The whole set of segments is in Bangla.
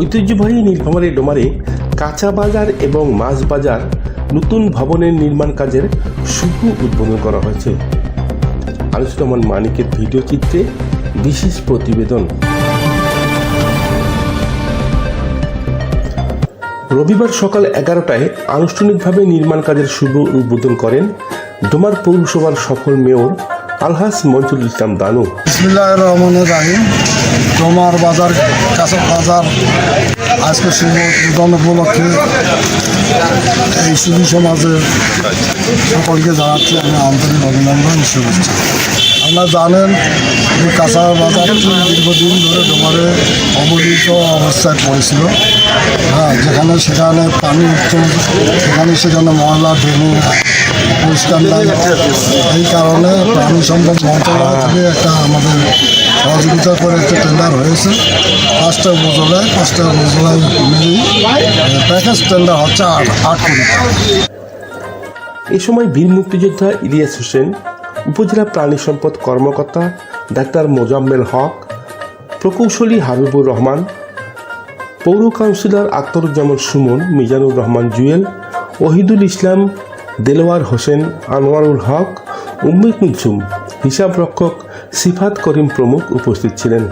ঐতিহ্যবাহী নীলফামারী ডোমারে কাঁচা বাজার এবং মাছ বাজার নতুন ভবনের নির্মাণ কাজের শুভ উদ্বোধন করা হয়েছে। আলোচনামান মানিকের ভিডিও চিত্রে বিশেষ প্রতিবেদন। রবিবার সকাল এগারোটায় আনুষ্ঠানিকভাবে নির্মাণ কাজের শুভ উদ্বোধন করেন ডোমার পৌরসভার সফল মেয়র আলহাস মঞ্জুর ইসলাম দানু। বিসমিল্লাহ রহমান রাহিম। তোমার বাজার, কাঁচা বাজার, আজকে শুভ উদ্যান উপলক্ষে এই সুবি সমাজে সকলকে জানাচ্ছি আমি আন্তরিক অভিনন্দন, শুভেচ্ছা। আপনারা জানেন কাঁচা বাজারটি দীর্ঘদিন ধরে ডোমারে অবহেলিত অবস্থায় পড়েছিল। হ্যাঁ যেখানে সেখানে পানি উঠত সেখানে সেখানে ময়লা ডেঙ্গু পরিষ্কার এই কারণে প্রাণী সম্পদ মন্ত্রণালয় থেকে একটা আমাদের সহযোগিতা করে একটা টেন্ডার হয়েছে। পাঁচটা উপজেলায় পাঁচটা উপজেলায় মিলিয়ে প্যাকেজ টেন্ডার হচ্ছে আট আট কোটি। এ সময় বীর মুক্তিযোদ্ধা ইলিয়াস হোসেন উপজেলা প্রাণী সম্পদ কর্মকর্তা ডাক্তার মোজাম্মেল হক, প্রকৌশলী হাবিবুর রহমান, পৌর কাউন্সিলর আক্তরুজ্জামান সুমন, মিজানুর রহমান জুয়েল, ওহিদুল ইসলাম, দেলোয়ার হোসেন, আনোয়ারুল হক, উম্মে কুলসুম হিসাবরক্ষক সিফাত করিম প্রমুখ উপস্থিত ছিলেন।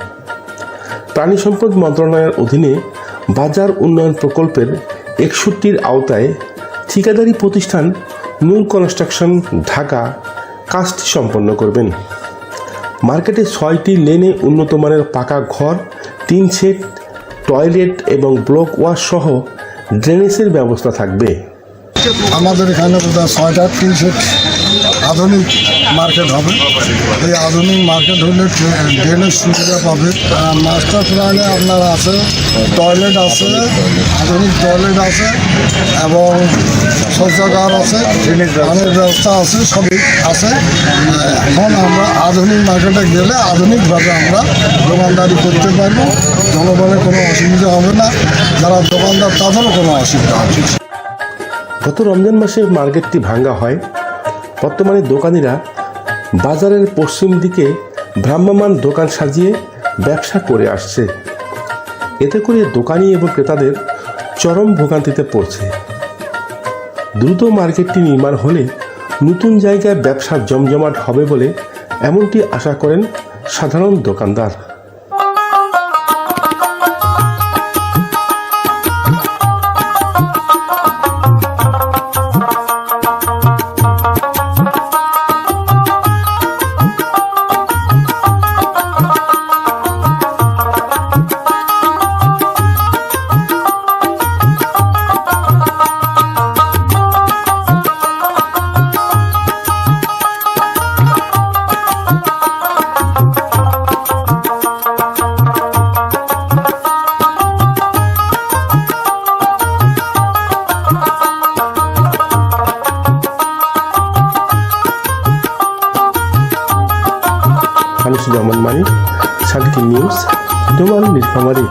প্রাণী সম্পদ মন্ত্রণালয়ের অধীনে বাজার উন্নয়ন প্রকল্পের একষট্টির আওতায় ঠিকাদারি প্রতিষ্ঠান নূর কনস্ট্রাকশন ঢাকা কাজটি সম্পন্ন করবেন। মার্কেটে ছয়টি লেনে উন্নত মানের পাকা ঘর, তিন সেট, টয়লেট এবং ব্লক ওয়াশ সহ ড্রেনেজের ব্যবস্থা থাকবে। আমাদের এখানে ছয়টা, তিন সেট আধুনিক মার্কেট হবে। এই আধুনিক মার্কেট হলে ড্রেনের সুবিধা পাবে। মাস্টার প্ল্যানে আপনার আছে টয়লেট আছে আধুনিক টয়লেট আছে এবং শৌচাগার আছে পানির ব্যবস্থা আছে সবই আছে। এখন আমরা আধুনিক মার্কেটে গেলে আধুনিকভাবে আমরা দোকানদারি করতে পারব। জনগণের কোনো অসুবিধা হবে না। যারা দোকানদার তাদেরও কোনো অসুবিধা হবে। গত রমজান মাসে মার্কেটটি ভাঙ্গা হয়। বর্তমানে দোকানিরা বাজারের পশ্চিম দিকে ভ্রাম্যমান দোকান সাজিয়ে ব্যবসা করে আসছে। এতে করে দোকানি এবং ক্রেতাদের চরম ভোগান্তিতে পড়ছে। দ্রুত মার্কেটটি নির্মাণ হলে নতুন জায়গায় ব্যবসা জমজমাট হবে বলে এমনটি আশা করেন সাধারণ দোকানদার। রহমান মানিক সাকিব নিউজ ডোমাল নীলফামারী